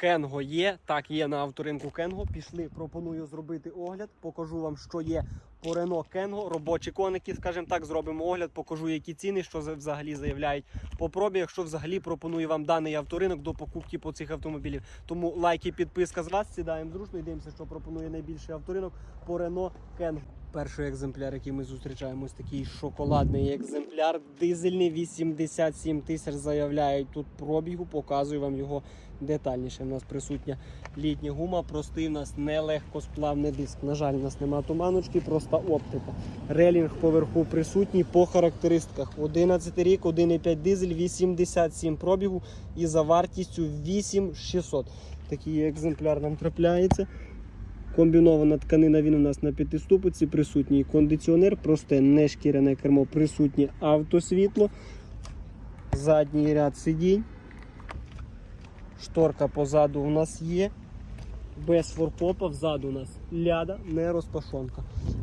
Кенго є. Так, є на авторинку Кенго. Пішли, пропоную зробити огляд. Покажу вам, що є по Рено Кенго. Робочі коники, скажімо так, зробимо огляд, покажу, які ціни, що за- взагалі заявляють по пробі. Якщо взагалі пропоную вам даний авторинок до покупки по цих автомобілів. Тому лайки, підписка з вас. Сідаємо зручно і дивимося, що пропонує найбільший авторинок по Рено Кенго. Перший екземпляр, який ми зустрічаємо, ось такий шоколадний екземпляр. Дизельний 87 тисяч заявляють тут пробігу. Показую вам його детальніше. У нас присутня літня гума, простий у нас нелегкосплавний диск. На жаль, у нас немає туманочки, проста оптика. Релінг поверху присутній по характеристиках. 11 рік, 1,5 дизель, 87 пробігу і за вартістю 8600. Такий екземпляр нам трапляється. Комбінована тканина він у нас на п'ятиступиці, присутній кондиціонер, просте не шкіряне кермо, присутнє автосвітло, задній ряд сидінь. Шторка позаду у нас є. Без форкопа взаду у нас ляда, не розпашонка.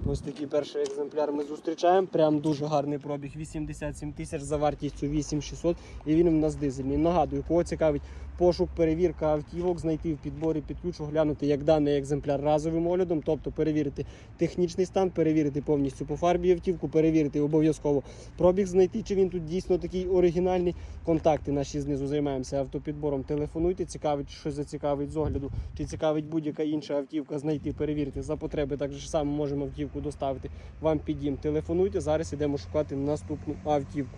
Ось такий перший екземпляр ми зустрічаємо. Прям дуже гарний пробіг. 87 тисяч за вартістю 8600 і він у нас дизельний. Нагадую, кого цікавить пошук, перевірка автівок, знайти в підборі під ключ, оглянути як даний екземпляр разовим оглядом, тобто перевірити технічний стан, перевірити повністю по фарбі автівку, перевірити обов'язково пробіг знайти, чи він тут дійсно такий оригінальний. Контакти наші знизу займаємося автопідбором. Телефонуйте, цікавить, що зацікавить з огляду, чи цікавить будь-яка інша автівка, знайти, перевірити за потреби. Так же само можемо автівку доставити вам під дім. Телефонуйте. Зараз йдемо шукати наступну автівку.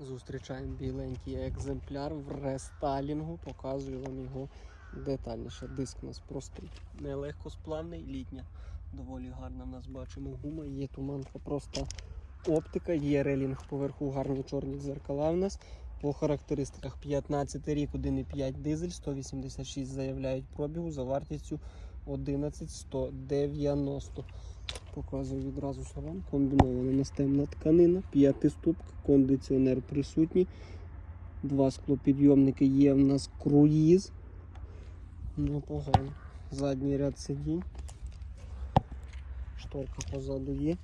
Зустрічаємо біленький екземпляр в рестайлінгу. Показую вам його детальніше. Диск у нас простий, нелегкосплавний, літня. Доволі гарна в нас бачимо гума, є туманка, проста оптика, є релінг поверху, гарні чорні дзеркала в нас. По характеристиках 15 рік, 1,5 дизель, 186 заявляють пробігу за вартістю 11190. Показую відразу салон. Комбінована настемна тканина, п'ятиступка, кондиціонер присутній. Два склопідйомники є в нас круїз. Непогано. Задній ряд сидінь. Шторка позаду є.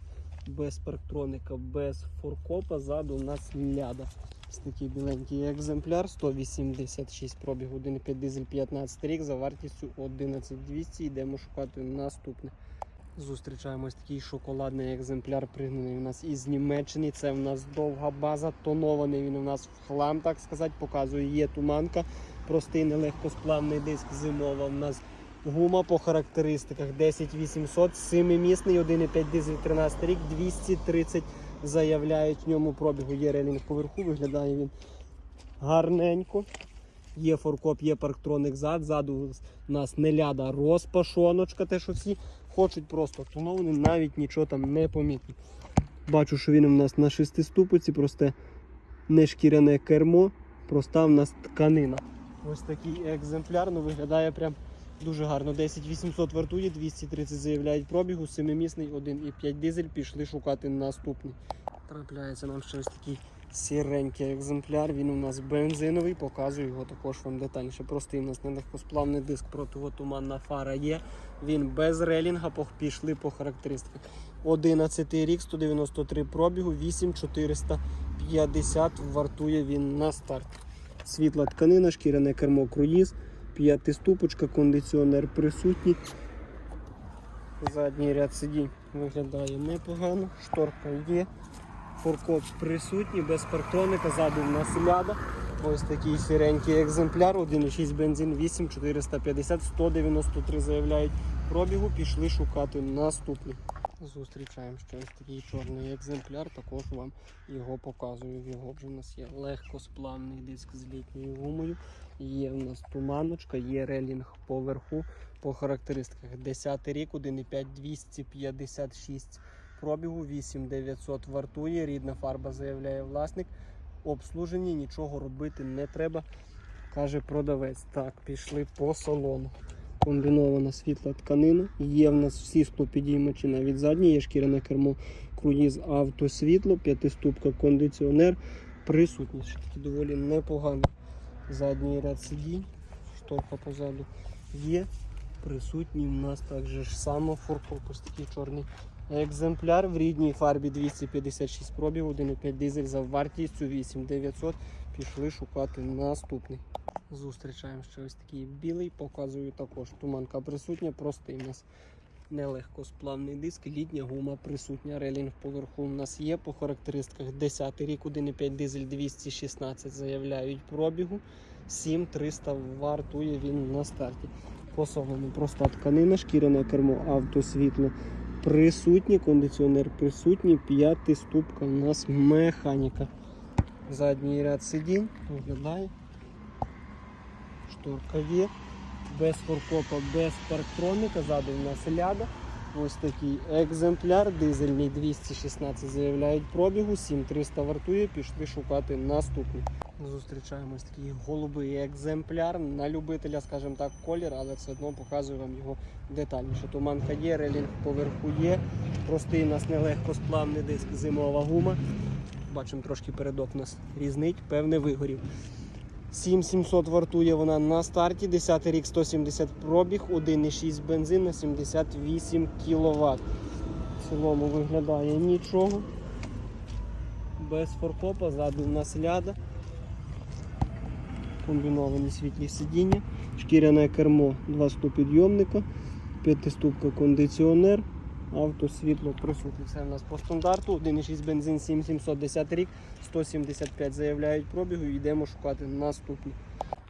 Без парктроника, без форкопа. Ззаду у нас ляда. Ось такий біленький екземпляр. 186 пробіг 1,5 дизель 15 рік за вартістю 11200. Йдемо шукати наступне. Зустрічаємо ось такий шоколадний екземпляр, пригнаний у нас із Німеччини. Це в нас довга база, тонований він у нас в хлам, так сказати, показує. Є туманка, простий нелегкосплавний диск зимова. У нас гума по характеристиках 10800, 7-місний, 1,5 дизель 13 рік, 230 заявляють в ньому пробігу. Є релінг поверху, виглядає він гарненько. Є форкоп, є парктроник зад. Ззаду у нас не ляда розпашоночка, те, що всі хочуть просто тонований, навіть нічого там не помітно. Бачу, що він у нас на шестиступиці, просте не шкіряне кермо, проста в нас тканина. Ось такий екземпляр, ну виглядає прям дуже гарно. 10800 вартує, 230 заявляють пробігу, 7-місний, 1,5 дизель, пішли шукати наступний. Трапляється нам ще ось такий сіренький екземпляр. Він у нас бензиновий, показую його також вам детальніше. Простий у нас нелегкосплавний диск, противотуманна фара є. Він без релінга, пішли по характеристиках. 11 рік, 193 пробігу, 8450 вартує він на старт. Світла тканина, шкіряне кермо круїз, п'ятиступочка, кондиціонер присутній. Задній ряд сидінь виглядає непогано, шторка є. Форкоп присутній, без парктроника, ззаду в нас ляда. Ось такий сіренький екземпляр, 1,6 бензин, 8, 450, 193 заявляють пробігу, пішли шукати наступний. Зустрічаємо ще ось такий чорний екземпляр, також вам його показую. Його вже в нас є легкосплавний диск з літньою гумою. Є в нас туманочка, є релінг поверху по характеристиках. 10 рік, 1,5 256 пробігу, 8900 вартує. Рідна фарба заявляє власник. Обслужені, нічого робити не треба, каже продавець. Так, пішли по салону. Комбінована світла тканина. Є в нас всі склопідіймачі, навіть задні, є шкіряне кермо, круїз, автосвітло, п'ятиступка, кондиціонер. Присутність доволі непогано. Задній ряд сидінь, шторка позаду є. Присутній у нас також ж само форкоп, такий чорний екземпляр в рідній фарбі 256 пробів, 1,5 дизель за вартістю 8900. Пішли шукати наступний. Зустрічаємо ще ось такий білий, показую також. Туманка присутня, простий у нас нелегкосплавний диск, літня гума присутня. Релінг поверху у нас є по характеристиках 10 рік, 1,5 дизель 216 заявляють пробігу. 7300 вартує він на старті. По салону проста тканина, шкіряне кермо, автосвітло присутні, кондиціонер присутній, п'ятий ступка у нас механіка. Задній ряд сидінь виглядає. Шторка є. Без форкопа, без парктроніка, ззаду у нас ляда. Ось такий екземпляр, дизельний 216 заявляють пробігу, 7300 вартує, пішли шукати наступний. Зустрічаємо ось такий голубий екземпляр на любителя, скажімо так, колір, але все одно показую вам його детальніше. Туманка є, релінг поверху є. Простий у нас нелегкосплавний диск, зимова гума. Бачимо, трошки передок нас різнить, певне вигорів. 7700 вартує вона на старті, 10 рік 170 пробіг, 1,6 бензин на 78 кВт. В цілому виглядає нічого. Без форкопа, ззаду у нас ляда. Комбіновані світлі сидіння, шкіряне кермо, два ступідйомника, п'ятиступка кондиціонер, автосвітло присутнє. Все в нас по стандарту. 1,6 бензин 7710 рік, 175 заявляють пробігу і йдемо шукати наступний.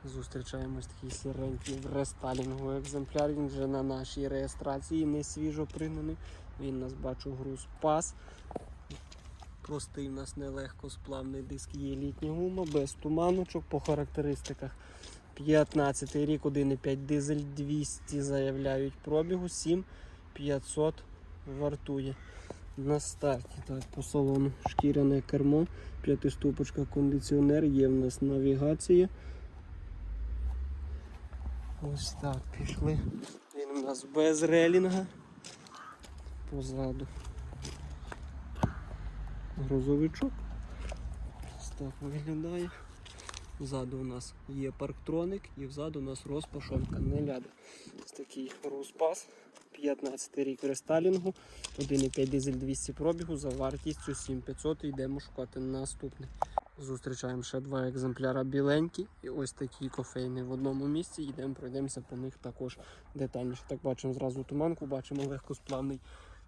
Зустрічаємось такий сіренький рестайлінговий екземпляр. Він вже на нашій реєстрації, не свіжо пригнаний. Він нас бачу груз пас. Простий у нас нелегко сплавний диск є літня гума, без туманочок по характеристиках. 15 рік, 1,5 дизель 200 заявляють пробігу, 7500 вартує. На старті так, по салону шкіряне кермо, п'ятиступочка кондиціонер, є в нас навігація. Ось так пішли. Він у нас без релінга. Позаду грузовичок. Ось так виглядає. Ззаду у нас є парктроник і взаду у нас розпашонка не ляда. Ось такий розпас. 15 рік рестайлінгу, 1,5 дизель 200 пробігу за вартістю 7500 йдемо шукати наступний. Зустрічаємо ще два екземпляра біленькі і ось такі кофейні в одному місці. Йдемо, пройдемося по них також детальніше. Так бачимо зразу туманку, бачимо легкосплавний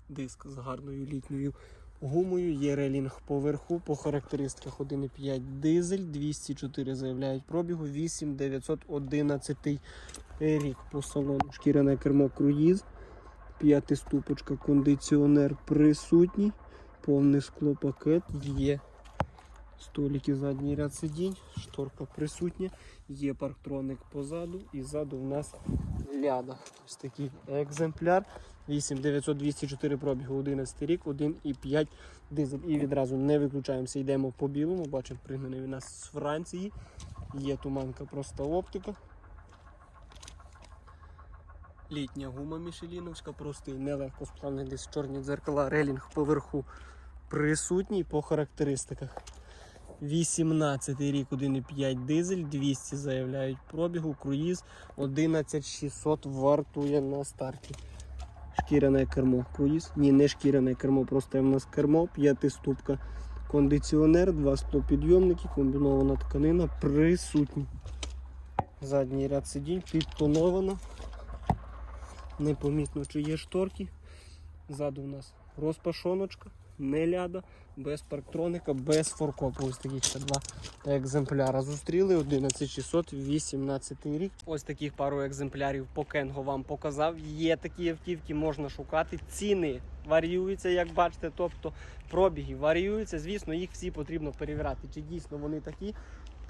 диск з гарною літньою гумою. Є релінг поверху. По характеристиках 1,5 дизель, 204 заявляють пробігу, 8911 рік по салону. Шкіряне кермо круїз, п'ятиступочка, кондиціонер присутній, повний склопакет є. Столики задній ряд сидінь, шторка присутня, є парктроник позаду і ззаду в нас ляда. Ось такий екземпляр. 8900-204 пробігу, 11 рік, 1,5 дизель. І відразу не виключаємося, йдемо по білому. Бачимо, пригнаний у нас з Франції. Є туманка, проста оптика. Літня гума Мішеліновська, простий, нелегко сплавний десь чорні дзеркала, релінг поверху присутній по характеристиках. 18 рік, 1,5 дизель, 200 заявляють пробігу, круїз 11600 вартує на старті. Шкіряне кермо. Круїз. Ні, не шкіряне кермо, просто в нас кермо, п'ятиступка. Кондиціонер, два стопідйомники, комбінована тканина присутні. Задній ряд сидінь підтоновано. Непомітно, чи є шторки. Ззаду у нас розпашоночка, не ляда, без парктроника, без форкопу. Ось таких ще два екземпляра зустріли. 11600, 18 рік. Ось таких пару екземплярів по Кенго вам показав. Є такі автівки, можна шукати. Ціни варіюються, як бачите. Тобто пробіги варіюються. Звісно, їх всі потрібно перевіряти, чи дійсно вони такі.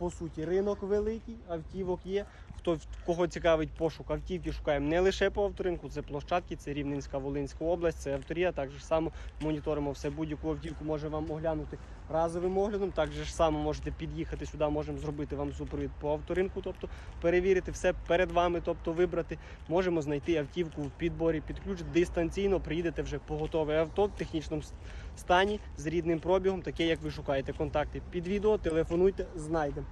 По суті, ринок великий, автівок є. Хто кого цікавить пошук автівки, шукаємо не лише по авторинку, це площадки, це Рівненська, Волинська область, це авторія. Так же само моніторимо все будь-яку автівку, може вам оглянути разовим оглядом. Так же само можете під'їхати сюди, можемо зробити вам супровід по авторинку, тобто перевірити все перед вами, тобто вибрати. Можемо знайти автівку в підборі під ключ дистанційно. Приїдете вже по готове авто в технічному стані з рідним пробігом, таке як ви шукаєте. Контакти під відео, телефонуйте, знайдемо.